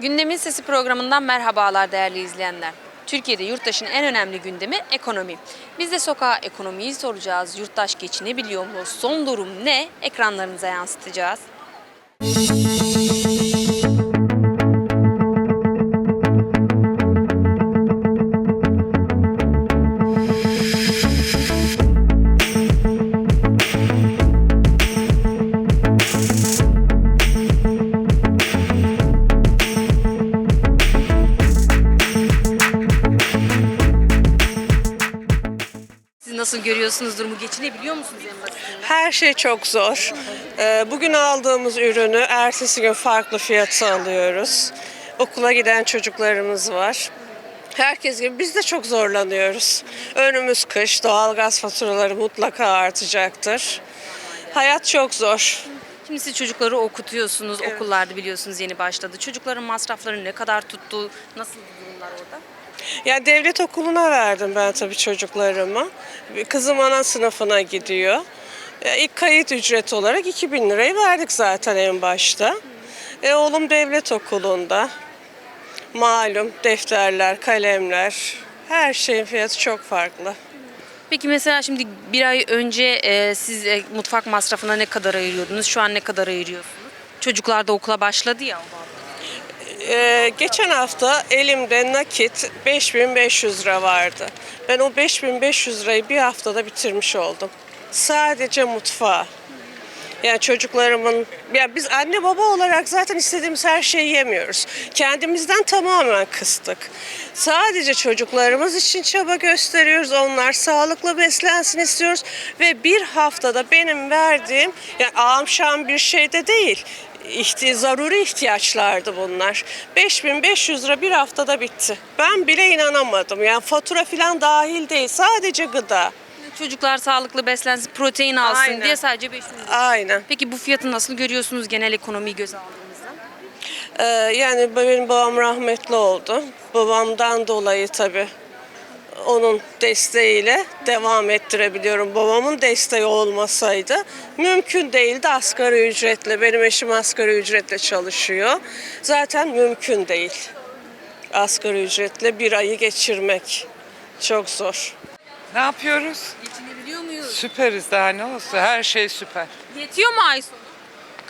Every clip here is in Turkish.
Gündemin Sesi programından merhabalar değerli izleyenler. Türkiye'de yurttaşın en önemli gündemi ekonomi. Biz de sokağa ekonomiyi soracağız. Yurttaş geçinebiliyor mu? Son durum ne? Ekranlarınıza yansıtacağız. Siz nasıl görüyorsunuz durumu? Geçinebiliyor musunuz en basitinden? Her şey çok zor. Ee, Bugün aldığımız ürünü ertesi gün farklı fiyata alıyoruz. Okula giden çocuklarımız var. Herkes gibi biz de çok zorlanıyoruz. Önümüz kış, doğalgaz faturaları mutlaka artacaktır. Hayat çok zor. Şimdi siz çocukları okutuyorsunuz. Okullarda biliyorsunuz yeni başladı. Çocukların masrafları ne kadar tuttu? Nasıl durumlar orada? Ya devlet okuluna verdim ben tabii çocuklarımı. Kızım ana sınıfına gidiyor. İlk kayıt ücreti olarak 2000 lirayı verdik zaten en başta. E, oğlum devlet okulunda. Malum defterler, kalemler, her şeyin fiyatı çok farklı. Peki mesela şimdi bir ay önce e, siz e, mutfak masrafına ne kadar ayırıyordunuz? Şu an ne kadar ayırıyorsunuz? Çocuklar da okula başladı ya. bağlamda. Ee, geçen hafta elimde nakit 5500 lira vardı. Ben o 5500 lirayı bir haftada bitirmiş oldum. Sadece mutfağa. Yani çocuklarımın, ya biz anne baba olarak zaten istediğimiz her şeyi yemiyoruz. Kendimizden tamamen kıstık. Sadece çocuklarımız için çaba gösteriyoruz. Onlar sağlıklı beslensin istiyoruz. Ve bir haftada benim verdiğim, yani amşam bir şey de değil. İhti, zaruri ihtiyaçlardı bunlar. 5500 lira bir haftada bitti. Ben bile inanamadım. Yani fatura falan dahil değil. Sadece gıda. Çocuklar sağlıklı beslensin, protein alsın Aynen. diye sadece 500 lira. Aynen. Peki bu fiyatı nasıl görüyorsunuz genel ekonomiyi göze aldığınızda? Ee, yani benim babam rahmetli oldu. Babamdan dolayı tabii onun desteğiyle devam ettirebiliyorum. Babamın desteği olmasaydı mümkün değildi asgari ücretle. Benim eşim asgari ücretle çalışıyor. Zaten mümkün değil. Asgari ücretle bir ayı geçirmek çok zor. Ne yapıyoruz? Geçinebiliyor muyuz? Süperiz daha ne olsun. Her şey süper. Yetiyor mu ay sonu?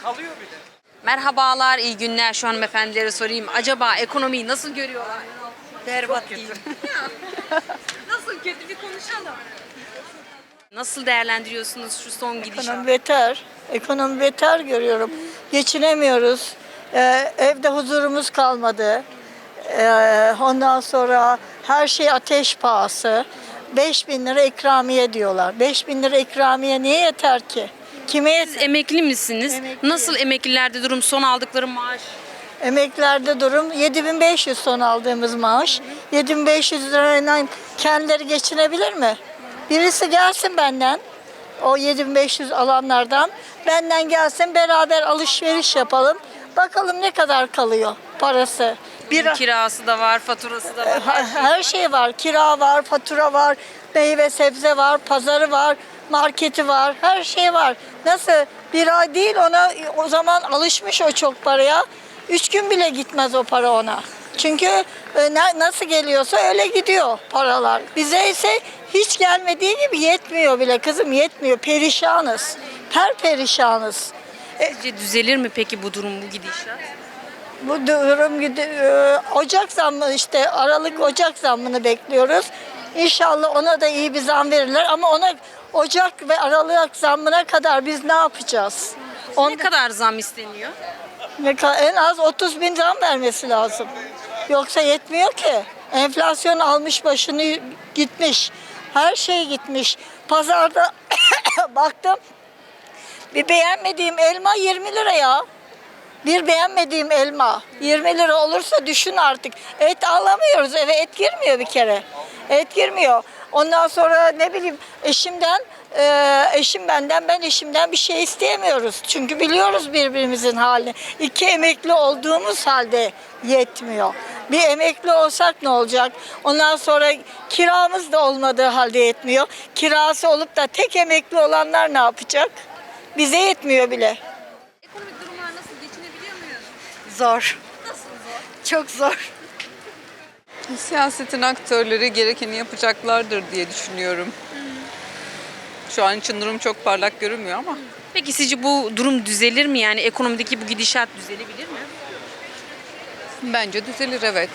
Kalıyor bile. Merhabalar, iyi günler. Şu hanımefendilere sorayım. Acaba ekonomiyi nasıl görüyorlar? Berbat kötü. Nasıl konuşalım. Değerlendiriyorsunuz şu son Ekonomi gidişatı? beter. Ekonomi beter görüyorum. Geçinemiyoruz. Ee, evde huzurumuz kalmadı. Ee, ondan sonra her şey ateş pahası. 5 bin lira ikramiye diyorlar. 5 bin lira ikramiye niye yeter ki? Kime Siz yeter? emekli misiniz? Emekliyim. Nasıl emeklilerde durum? Son aldıkları maaş? Emeklerde durum 7500 son aldığımız maaş. 7500 lirayla kendileri geçinebilir mi? Birisi gelsin benden, o 7500 alanlardan. Benden gelsin beraber alışveriş yapalım. Bakalım ne kadar kalıyor parası. Bir, Kirası da var, faturası da var. her, her şey var. Kira var, fatura var, meyve sebze var, pazarı var, marketi var, her şey var. Nasıl? Bir ay değil ona o zaman alışmış o çok paraya. Üç gün bile gitmez o para ona. Çünkü e, nasıl geliyorsa öyle gidiyor paralar. Bize ise hiç gelmediği gibi yetmiyor bile kızım yetmiyor. Perişanız. Per perişanız. Sizce düzelir mi peki bu durum, bu gidişat? Bu durum e, Ocak zammı işte Aralık Ocak zammını bekliyoruz. İnşallah ona da iyi bir zam verirler ama ona Ocak ve Aralık zammına kadar biz ne yapacağız? Ne On, kadar zam isteniyor? En az 30 bin zam vermesi lazım. Yoksa yetmiyor ki. Enflasyon almış başını gitmiş. Her şey gitmiş. Pazarda baktım bir beğenmediğim elma 20 lira ya. Bir beğenmediğim elma 20 lira olursa düşün artık. Et alamıyoruz eve et girmiyor bir kere. Et girmiyor. Ondan sonra ne bileyim eşimden e, eşim benden ben eşimden bir şey isteyemiyoruz. Çünkü biliyoruz birbirimizin halini. İki emekli olduğumuz halde yetmiyor. Bir emekli olsak ne olacak? Ondan sonra kiramız da olmadığı halde yetmiyor. Kirası olup da tek emekli olanlar ne yapacak? Bize yetmiyor bile. Ekonomik durumlar nasıl? Geçinebiliyor muyuz? Zor. Nasıl zor? Çok zor. Siyasetin aktörleri gerekeni yapacaklardır diye düşünüyorum. Şu an için durum çok parlak görünmüyor ama Peki sizce bu durum düzelir mi? Yani ekonomideki bu gidişat düzelebilir mi? bence düzelir evet.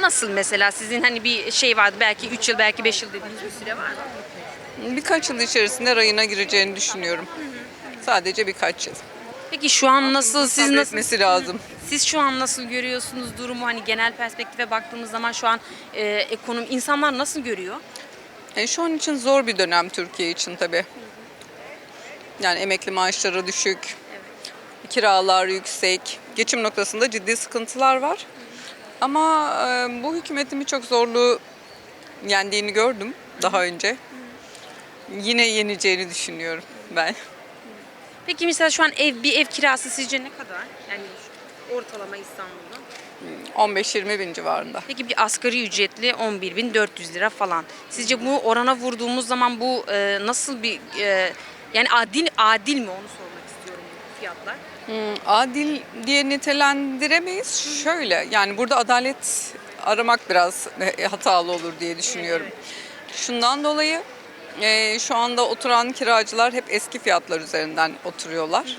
Nasıl mesela sizin hani bir şey vardı belki 3 yıl belki 5 yıl dediğiniz bir süre var mı? Birkaç yıl içerisinde rayına gireceğini düşünüyorum. Sadece birkaç yıl. Peki şu an nasıl siz nasıl Sabretmesi lazım. siz şu an nasıl görüyorsunuz durumu hani genel perspektife baktığımız zaman şu an e, ekonomi insanlar nasıl görüyor? E, şu an için zor bir dönem Türkiye için tabii. Yani emekli maaşları düşük, kiralar yüksek, geçim noktasında ciddi sıkıntılar var. Ama e, bu hükümetin birçok zorluğu yendiğini gördüm daha önce. Yine yeneceğini düşünüyorum ben. Peki mesela şu an ev bir ev kirası sizce ne kadar? Yani ortalama İstanbul'da. 15-20 bin civarında. Peki bir asgari ücretli 11.400 lira falan. Sizce bu orana vurduğumuz zaman bu e, nasıl bir e, yani adil adil mi onu sormak istiyorum bu fiyatlar. Hmm, Adil diye nitelendiremeyiz. Şöyle yani burada adalet aramak biraz e, hatalı olur diye düşünüyorum. Şundan dolayı e, şu anda oturan kiracılar hep eski fiyatlar üzerinden oturuyorlar.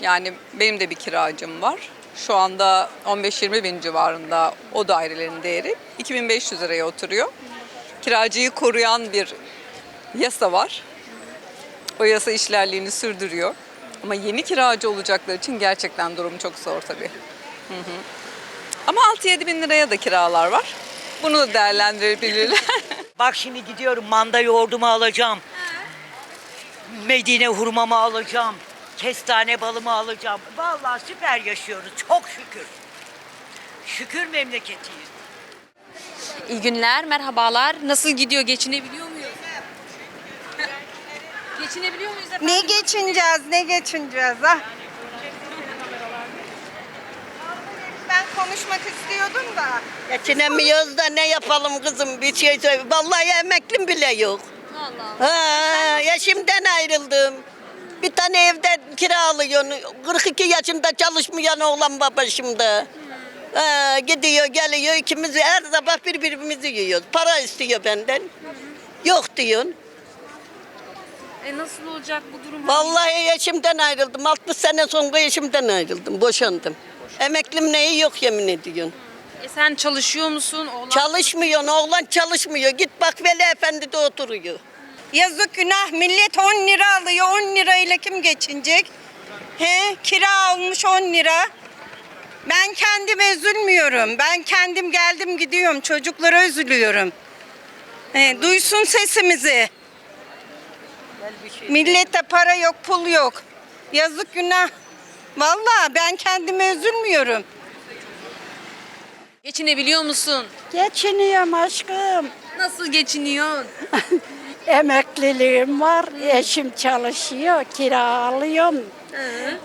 Yani benim de bir kiracım var. Şu anda 15-20 bin civarında o dairelerin değeri 2500 liraya oturuyor. Kiracıyı koruyan bir yasa var. O yasa işlerliğini sürdürüyor. Ama yeni kiracı olacaklar için gerçekten durum çok zor tabii. Hı. Ama 6-7 bin liraya da kiralar var. Bunu da değerlendirebilirler. Bak şimdi gidiyorum manda yoğurdumu alacağım. Medine hurmamı alacağım. Kestane balımı alacağım. Vallahi süper yaşıyoruz. Çok şükür. Şükür memleketiyiz. İyi günler, merhabalar. Nasıl gidiyor? Geçinebiliyor muyuz? Geçinebiliyor muyuz efendim? Ne geçineceğiz, ne geçineceğiz ah. Ben konuşmak istiyordum da. Geçinemiyoruz da ne yapalım kızım bir şey söyle. Vallahi emeklim bile yok. Allah. Ha, yaşımdan ayrıldım. Bir tane evde kiralıyorsun. 42 yaşında çalışmayan oğlan baba şimdi. Ha, gidiyor geliyor ikimiz her sabah birbirimizi yiyoruz. Para istiyor benden. Yok diyorsun. E nasıl olacak bu durum? Vallahi yaşımdan ayrıldım. 60 sene sonra yaşımdan ayrıldım. Boşandım. Emeklim neyi yok yemin ediyorsun. E sen çalışıyor musun? Oğlan... Çalışmıyor, oğlan çalışmıyor. Git bak Veli Efendi de oturuyor. Yazık günah millet 10 lira alıyor. 10 lirayla kim geçinecek? He, kira olmuş 10 lira. Ben kendime üzülmüyorum. Ben kendim geldim gidiyorum. Çocuklara üzülüyorum. He, duysun sesimizi. Millete para yok, pul yok. Yazık günah. Vallahi ben kendime üzülmüyorum. Geçinebiliyor musun? Geçiniyorum aşkım. Nasıl geçiniyorsun? Emekliliğim var. Eşim çalışıyor. Kira alıyorum.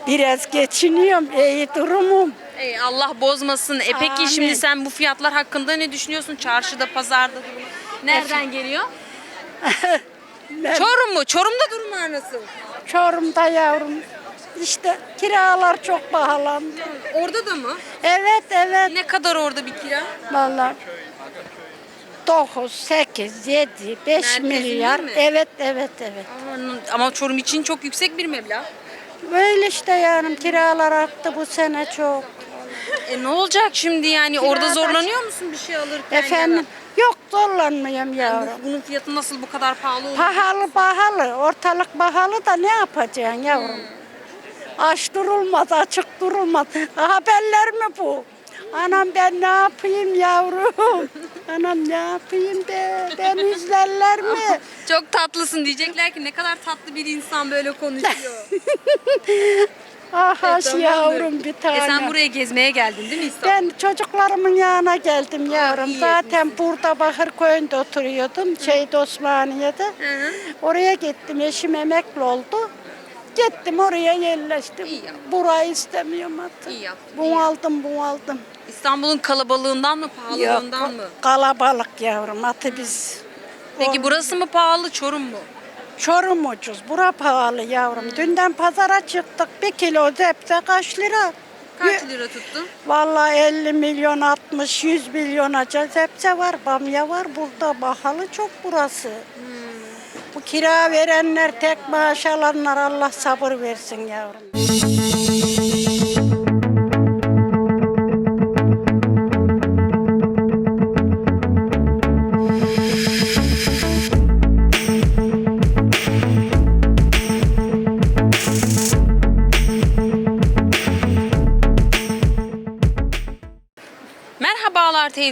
Biraz geçiniyorum. İyi durumum. Ey Allah bozmasın. E peki Amin. şimdi sen bu fiyatlar hakkında ne düşünüyorsun? Çarşıda, pazarda durum. Nereden geliyor? Çorum mu? Çorum'da durumlar nasıl? Çorum'da yavrum. İşte kiralar çok pahalandı. Orada da mı? Evet evet. Ne kadar orada bir kira? Vallahi 9, 8, 7, 5 Merkezinde milyar. mi? Evet evet evet. Aman, Ama Çorum için çok yüksek bir meblağ. Böyle işte yani kiralar arttı bu sene çok. E ne olacak şimdi yani? Orada zorlanıyor musun bir şey alırken? Efendim yok zorlanmıyorum ya da? yavrum. Bu- Bunun fiyatı nasıl bu kadar pahalı oldu? Pahalı pahalı. Ortalık pahalı da ne yapacaksın yavrum? Aç durulmaz, açık durulmaz. Haberler mi bu? Anam ben ne yapayım yavrum? Anam ne yapayım be? Ben izlerler mi? Çok tatlısın diyecekler ki ne kadar tatlı bir insan böyle konuşuyor. Ah tamamdır. yavrum bir e tane. sen buraya gezmeye geldin değil mi İstanbul? Ben çocuklarımın yanına geldim yavrum. iyi Zaten burada Bakırköy'ünde oturuyordum. Şeyde Osmaniye'de. Hı hı. Oraya gittim. Eşim emekli oldu. Gittim oraya yerleştim. İyi yaptın. Burayı istemiyorum artık. İyi yaptın, iyi Bunu aldım, bunu aldım. İstanbul'un kalabalığından mı pahalılığından mı? kalabalık yavrum. Atı biz. Peki burası mı pahalı Çorum mu? Çorum ucuz. Bura pahalı yavrum. Dünden pazara çıktık. Bir kilo zepte kaç lira? Kaç lira tuttu? Vallahi 50 milyon, 60, 100 milyona sebze var, bamya var. Burada pahalı çok burası. Bu kira verenler, tek maaş alanlar Allah sabır versin yavrum.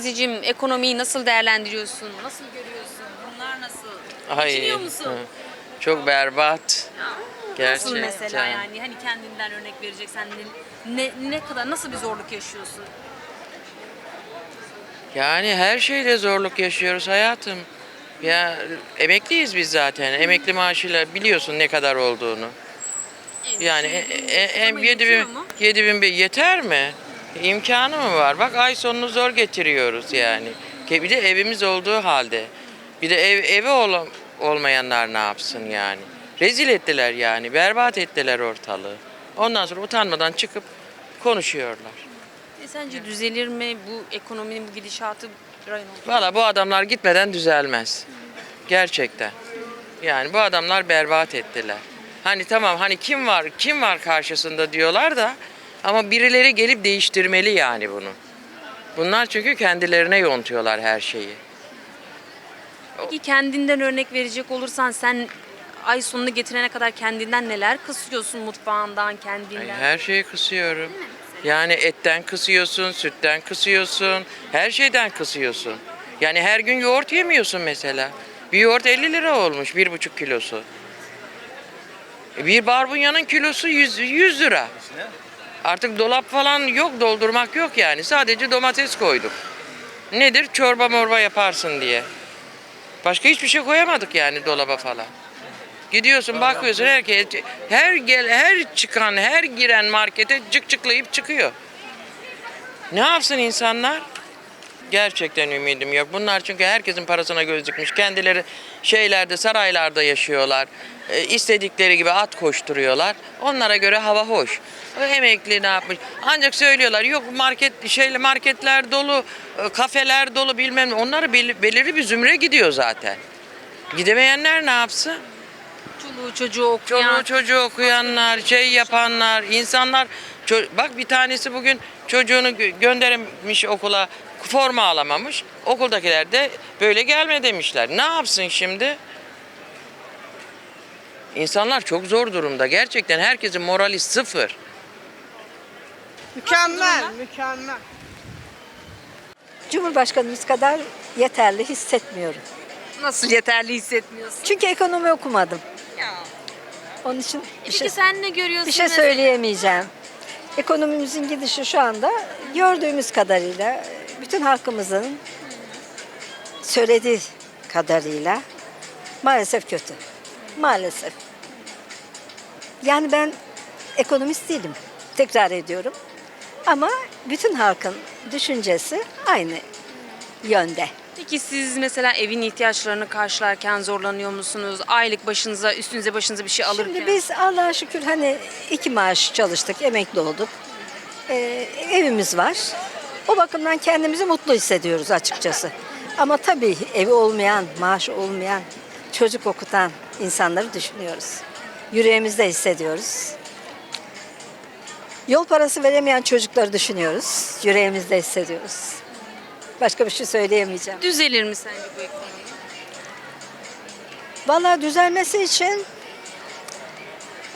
Teyzeciğim. Ekonomiyi nasıl değerlendiriyorsun? Nasıl görüyorsun? Bunlar nasıl? Ay, Geçiniyor musun? hı. Çok berbat. Nasıl Gerçekten. mesela yani? Hani kendinden örnek vereceksen ne, ne, ne kadar nasıl bir zorluk yaşıyorsun? Yani her şeyde zorluk yaşıyoruz hayatım. Ya emekliyiz biz zaten. Emekli maaşıyla biliyorsun ne kadar olduğunu. Yani e, e, hem Ama 7 bin, yetiyor mu? 7 bin bir- yeter mi? İmkanı mı var? Bak ay sonunu zor getiriyoruz yani. Bir de evimiz olduğu halde. Bir de ev, evi ol, olmayanlar ne yapsın yani? Rezil ettiler yani. Berbat ettiler ortalığı. Ondan sonra utanmadan çıkıp konuşuyorlar. E sence düzelir mi bu ekonominin bu gidişatı? Valla bu adamlar gitmeden düzelmez. Gerçekten. Yani bu adamlar berbat ettiler. Hani tamam hani kim var kim var karşısında diyorlar da ama birileri gelip değiştirmeli yani bunu. Bunlar çünkü kendilerine yontuyorlar her şeyi. Peki kendinden örnek verecek olursan sen ay sonunu getirene kadar kendinden neler kısıyorsun mutfağından Ay, kendinden? her şeyi kısıyorum. Yani etten kısıyorsun, sütten kısıyorsun, her şeyden kısıyorsun. Yani her gün yoğurt yemiyorsun mesela. Bir yoğurt 50 lira olmuş, bir buçuk kilosu. Bir barbunyanın kilosu 100, 100 lira. Artık dolap falan yok, doldurmak yok yani. Sadece domates koyduk. Nedir? Çorba morba yaparsın diye. Başka hiçbir şey koyamadık yani dolaba falan. Gidiyorsun bakıyorsun herkes her gel her çıkan her giren markete cık cıklayıp çıkıyor. Ne yapsın insanlar? Gerçekten ümidim yok. Bunlar çünkü herkesin parasına göz dikmiş. Kendileri şeylerde, saraylarda yaşıyorlar. E, istedikleri gibi at koşturuyorlar. Onlara göre hava hoş. O emekli ne yapmış? Ancak söylüyorlar yok market şeyle marketler dolu, e, kafeler dolu bilmem ne. Onları bel- belirli bir zümre gidiyor zaten. Gidemeyenler ne yapsın? Çoluğu çocuğu okuyan. Çoluğu çocuğu okuyanlar, şey yapanlar, insanlar ço- bak bir tanesi bugün çocuğunu gö- göndermiş okula forma alamamış. Okuldakiler de böyle gelme demişler. Ne yapsın şimdi? İnsanlar çok zor durumda. Gerçekten herkesin morali sıfır. Mükemmel, mükemmel. Cumhurbaşkanımız kadar yeterli hissetmiyorum. Nasıl yeterli hissetmiyorsun? Çünkü ekonomi okumadım. Onun için bir Peki şey, sen ne görüyorsun? bir şey mesela? söyleyemeyeceğim. Ekonomimizin gidişi şu anda gördüğümüz kadarıyla bütün halkımızın söylediği kadarıyla maalesef kötü. Maalesef. Yani ben ekonomist değilim. Tekrar ediyorum. Ama bütün halkın düşüncesi aynı yönde. Peki siz mesela evin ihtiyaçlarını karşılarken zorlanıyor musunuz? Aylık başınıza, üstünüze başınıza bir şey alırken. Şimdi biz Allah'a şükür hani iki maaş çalıştık, emekli olduk. Ee, evimiz var. O bakımdan kendimizi mutlu hissediyoruz açıkçası. Ama tabii evi olmayan, maaşı olmayan, çocuk okutan insanları düşünüyoruz. Yüreğimizde hissediyoruz. Yol parası veremeyen çocukları düşünüyoruz. Yüreğimizde hissediyoruz. Başka bir şey söyleyemeyeceğim. Düzelir mi sence bu ekonomi? Vallahi düzelmesi için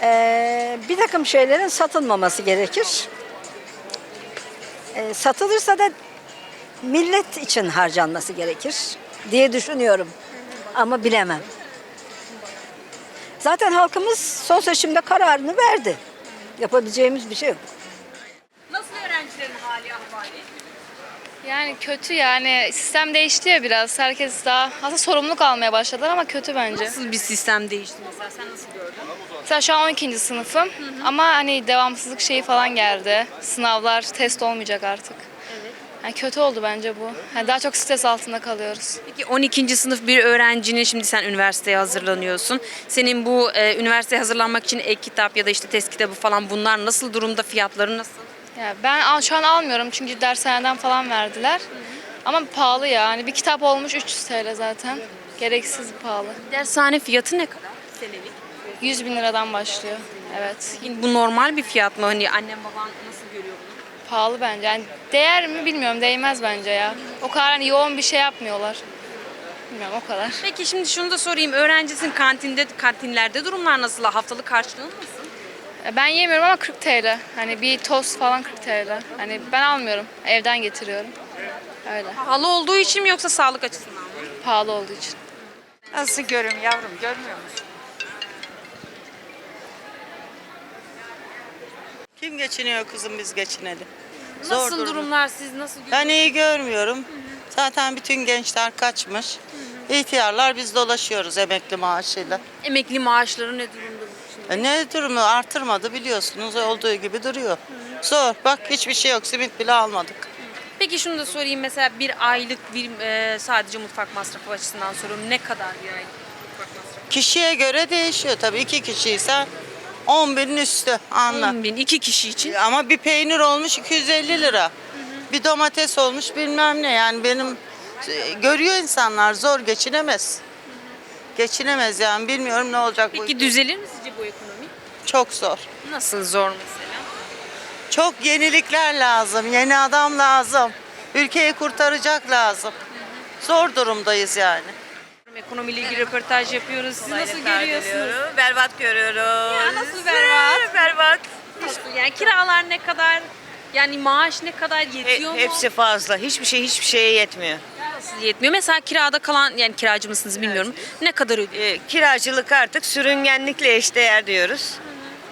eee, bir takım şeylerin satılmaması gerekir. Eee, satılırsa da millet için harcanması gerekir diye düşünüyorum. Ama bilemem. Zaten halkımız son seçimde kararını verdi. Yapabileceğimiz bir şey yok. Nasıl öğrencilerin hali ahvali? Yani kötü yani sistem değişti ya biraz. Herkes daha aslında sorumluluk almaya başladılar ama kötü bence. Nasıl bir sistem değişti mesela? Sen nasıl gördün? Mesela şu an 12. sınıfım ama hani devamsızlık şeyi falan geldi. Sınavlar, test olmayacak artık. Yani kötü oldu bence bu. Yani daha çok stres altında kalıyoruz. Peki 12. sınıf bir öğrencinin şimdi sen üniversiteye hazırlanıyorsun. Senin bu e, üniversiteye hazırlanmak için ek kitap ya da işte test kitabı falan bunlar nasıl durumda? Fiyatları nasıl? Ya ben al, şu an almıyorum çünkü dershaneden falan verdiler. Ama pahalı ya. Hani bir kitap olmuş 300 TL zaten. Gereksiz pahalı. Dershane fiyatı ne kadar senelik? 100 bin liradan başlıyor. Evet. Bu normal bir fiyat mı? Hani annem baban nasıl görüyor bunu? Pahalı bence. Yani değer mi bilmiyorum. Değmez bence ya. O kadar hani yoğun bir şey yapmıyorlar. Bilmiyorum o kadar. Peki şimdi şunu da sorayım. Öğrencisin kantinde, kantinlerde durumlar nasıl? Haftalık harçlığın nasıl? Ben yemiyorum ama 40 TL. Hani bir tost falan 40 TL. Hani ben almıyorum. Evden getiriyorum. Öyle. Pahalı olduğu için mi yoksa sağlık açısından mı? Pahalı olduğu için. Nasıl görüyorum yavrum görmüyor musun? Kim geçiniyor kızım biz geçinelim. Zor Nasıl durum. durumlar siz nasıl? Ben iyi görmüyorum. Zaten bütün gençler kaçmış. İhtiyarlar biz dolaşıyoruz emekli maaşıyla. Emekli maaşları ne durumda? şimdi? E ne durumu artırmadı biliyorsunuz olduğu gibi duruyor. Zor bak hiçbir şey yok simit bile almadık. Peki şunu da sorayım mesela bir aylık bir e, sadece mutfak masrafı açısından soruyorum. Ne kadar bir aylık mutfak masrafı? Kişiye göre değişiyor tabii iki kişiyse 10 binin üstü anla. 10 bin iki kişi için. Ama bir peynir olmuş 250 lira. Bir domates olmuş bilmem ne yani benim görüyor insanlar zor geçinemez. Geçinemez yani bilmiyorum ne olacak bu. Peki düzelir mi sizce bu ekonomi? Çok zor. Nasıl zor mesela? Çok yenilikler lazım, yeni adam lazım. Ülkeyi kurtaracak lazım. Zor durumdayız yani. Ekonomiyle ilgili röportaj yapıyoruz. Siz nasıl görüyorsunuz? Berbat görüyoruz. Ya nasıl berbat? Berbat. Nasıl? Yani kiralar ne kadar? Yani maaş ne kadar yetiyor mu? Hepsi fazla. Hiçbir şey hiçbir şeye yetmiyor. Nasıl yetmiyor? Mesela kirada kalan yani kiracı mısınız bilmiyorum. Ne kadar ödüyor? Ee, kiracılık artık sürüngenlikle eşdeğer diyoruz.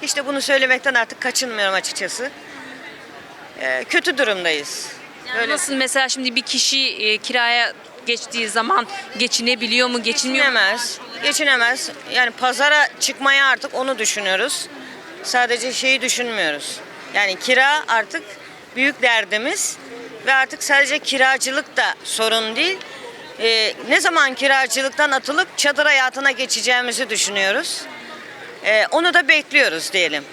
İşte bunu söylemekten artık kaçınmıyorum açıkçası. Ee, kötü durumdayız. Yani Böyle- nasıl mesela şimdi bir kişi e, kiraya geçtiği zaman geçinebiliyor mu, geçinmiyor mu? Geçinemez. Geçinemez. Yani pazara çıkmaya artık onu düşünüyoruz. Sadece şeyi düşünmüyoruz. Yani kira artık büyük derdimiz ve artık sadece kiracılık da sorun değil. Ee, ne zaman kiracılıktan atılıp çadır hayatına geçeceğimizi düşünüyoruz. Ee, onu da bekliyoruz diyelim.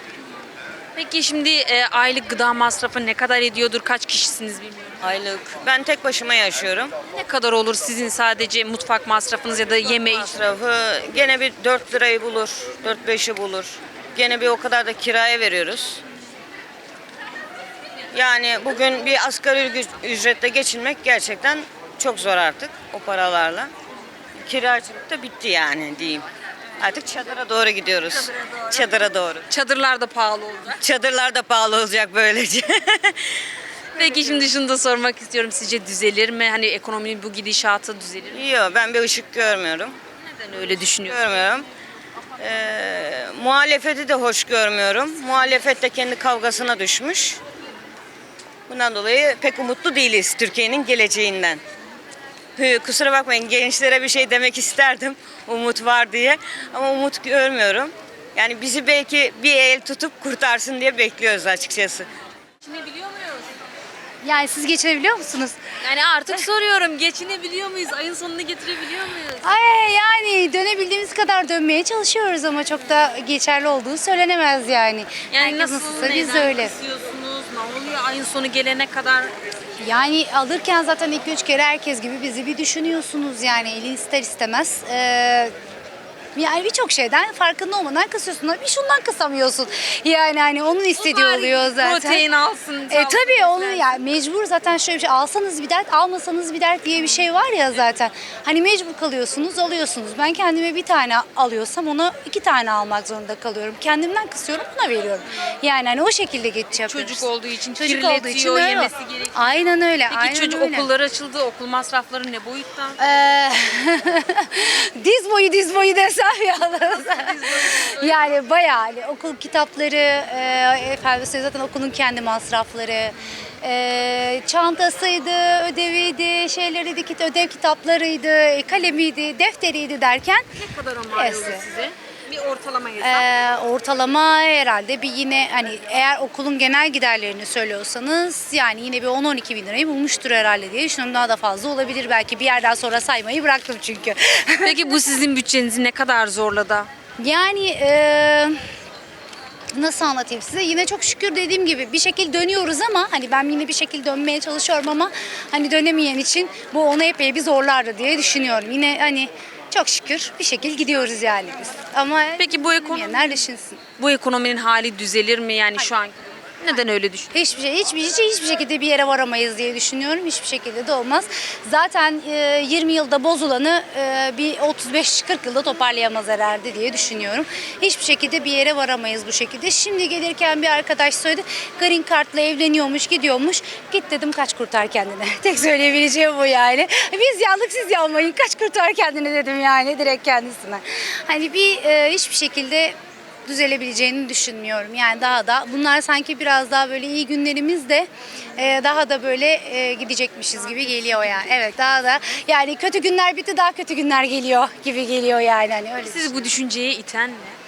Peki şimdi e, aylık gıda masrafı ne kadar ediyordur? Kaç kişisiniz bilmiyorum. Aylık. Ben tek başıma yaşıyorum. Ne kadar olur sizin sadece mutfak masrafınız ya da yeme? Masrafı gene bir 4 lirayı bulur, 4-5'i bulur. Gene bir o kadar da kiraya veriyoruz. Yani bugün bir asgari ücret- ücretle geçinmek gerçekten çok zor artık o paralarla. Kiracılık da bitti yani diyeyim. Artık çadıra doğru gidiyoruz. Çadıra doğru. Çadırlar da pahalı olacak. Çadırlar da pahalı olacak böylece. Peki şimdi şunu da sormak istiyorum. Sizce düzelir mi? Hani ekonominin bu gidişatı düzelir mi? Yok ben bir ışık görmüyorum. Neden öyle düşünüyorsunuz? Görmüyorum. Ee, muhalefeti de hoş görmüyorum. Muhalefet de kendi kavgasına düşmüş. Bundan dolayı pek umutlu değiliz Türkiye'nin geleceğinden. Hı, Kusura bakmayın gençlere bir şey demek isterdim umut var diye ama umut görmüyorum. Yani bizi belki bir el tutup kurtarsın diye bekliyoruz açıkçası. Geçinebiliyor muyuz? Yani siz geçinebiliyor musunuz? Yani artık soruyorum. Geçinebiliyor muyuz? Ayın sonunu getirebiliyor muyuz? Ay yani dönebildiğimiz kadar dönmeye çalışıyoruz ama çok da geçerli olduğu söylenemez yani. Yani Herkes nasıl, nasılsa biz neyden öyle. kısıyorsunuz? Ne oluyor ayın sonu gelene kadar? Yani alırken zaten ilk üç kere herkes gibi bizi bir düşünüyorsunuz yani elin ister istemez. Ee, yani birçok şeyden farkında olmadan kısıyorsun. Bir şundan kısamıyorsun. Yani hani onun istediği Bari oluyor zaten. Protein alsın. E tabii onu beslensin. yani mecbur zaten şöyle bir şey alsanız bir dert almasanız bir dert diye bir şey var ya zaten. Hani mecbur kalıyorsunuz alıyorsunuz. Ben kendime bir tane alıyorsam ona iki tane almak zorunda kalıyorum. Kendimden kısıyorum buna veriyorum. Yani hani o şekilde yapıyoruz. Çocuk olduğu için Çocuk olduğu için öyle. yemesi gerekiyor. Aynen öyle. Peki aynen çocuk öyle. okullar açıldı. Okul masrafları ne boyutta? Ee, diz boyu diz boyu yalnız. yani bayağı hani okul kitapları, e, efendim zaten okulun kendi masrafları, e, çantasıydı, ödeviydi, şeyleriydi, kit- ödev kitaplarıydı, kalemiydi, defteriydi derken Ne kadar mal olur size? Ortalama hesap. e, ortalama herhalde bir yine hani eğer okulun genel giderlerini söylüyorsanız yani yine bir 10-12 bin lirayı bulmuştur herhalde diye düşünüyorum. Daha da fazla olabilir belki bir yerden sonra saymayı bıraktım çünkü. Peki bu sizin bütçenizi ne kadar zorladı? Yani e, nasıl anlatayım size yine çok şükür dediğim gibi bir şekilde dönüyoruz ama hani ben yine bir şekilde dönmeye çalışıyorum ama hani dönemeyen için bu onu epey bir zorlardı diye düşünüyorum. Yine hani çok şükür bir şekilde gidiyoruz yani biz. Ama Peki bu ekonomi ekonomi düşünsün. bu ekonominin hali düzelir mi yani şu an? Neden öyle düşünüyorsun? Hiçbir şey, hiçbir şey, hiçbir şekilde bir yere varamayız diye düşünüyorum. Hiçbir şekilde de olmaz. Zaten e, 20 yılda bozulanı e, bir 35-40 yılda toparlayamaz herhalde diye düşünüyorum. Hiçbir şekilde bir yere varamayız bu şekilde. Şimdi gelirken bir arkadaş söyledi. Green Card'la evleniyormuş, gidiyormuş. Git dedim kaç kurtar kendine. Tek söyleyebileceğim bu yani. Biz yandık siz yanmayın. Kaç kurtar kendine dedim yani direkt kendisine. Hani bir e, hiçbir şekilde düzelebileceğini düşünmüyorum. Yani daha da bunlar sanki biraz daha böyle iyi günlerimiz de e, daha da böyle e, gidecekmişiz gibi geliyor yani. Evet daha da yani kötü günler bitti daha kötü günler geliyor gibi geliyor yani. Hani öyle Siz bu düşünceye iten ne?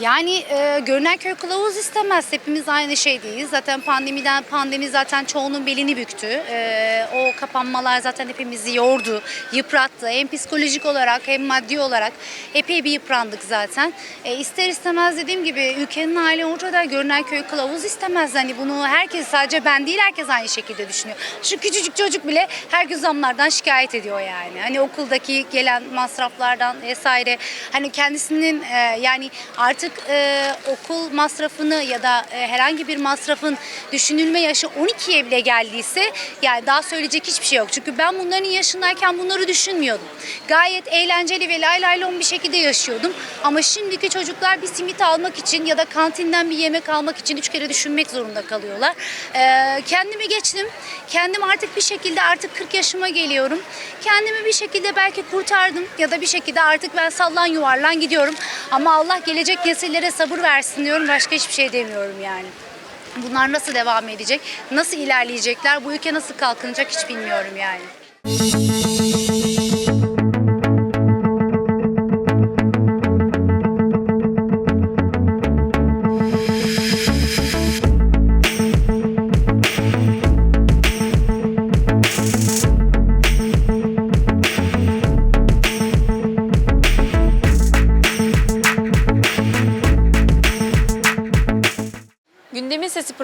Yani e, görünen köy kılavuz istemez. Hepimiz aynı şeydeyiz. Zaten pandemiden pandemi zaten çoğunun belini büktü. E, o kapanmalar zaten hepimizi yordu, yıprattı. Hem psikolojik olarak hem maddi olarak epey bir yıprandık zaten. E, ister istemez dediğim gibi ülkenin hali ortada. Görünen köy kılavuz istemez. Hani bunu herkes sadece ben değil herkes aynı şekilde düşünüyor. Şu küçücük çocuk bile her gün zamlardan şikayet ediyor yani. Hani okuldaki gelen masraflardan vesaire. Hani kendisinin e, yani artık e, okul masrafını ya da e, herhangi bir masrafın düşünülme yaşı 12'ye bile geldiyse yani daha söyleyecek hiçbir şey yok. Çünkü ben bunların yaşındayken bunları düşünmüyordum. Gayet eğlenceli ve lay lay bir şekilde yaşıyordum. Ama şimdiki çocuklar bir simit almak için ya da kantinden bir yemek almak için üç kere düşünmek zorunda kalıyorlar. E, kendimi geçtim. Kendim artık bir şekilde artık 40 yaşıma geliyorum. Kendimi bir şekilde belki kurtardım ya da bir şekilde artık ben sallan yuvarlan gidiyorum. Ama Allah gelecek nesillere sabır versin diyorum. Başka hiçbir şey demiyorum yani. Bunlar nasıl devam edecek? Nasıl ilerleyecekler? Bu ülke nasıl kalkınacak hiç bilmiyorum yani.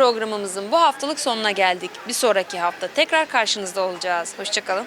Programımızın bu haftalık sonuna geldik. Bir sonraki hafta tekrar karşınızda olacağız. Hoşçakalın.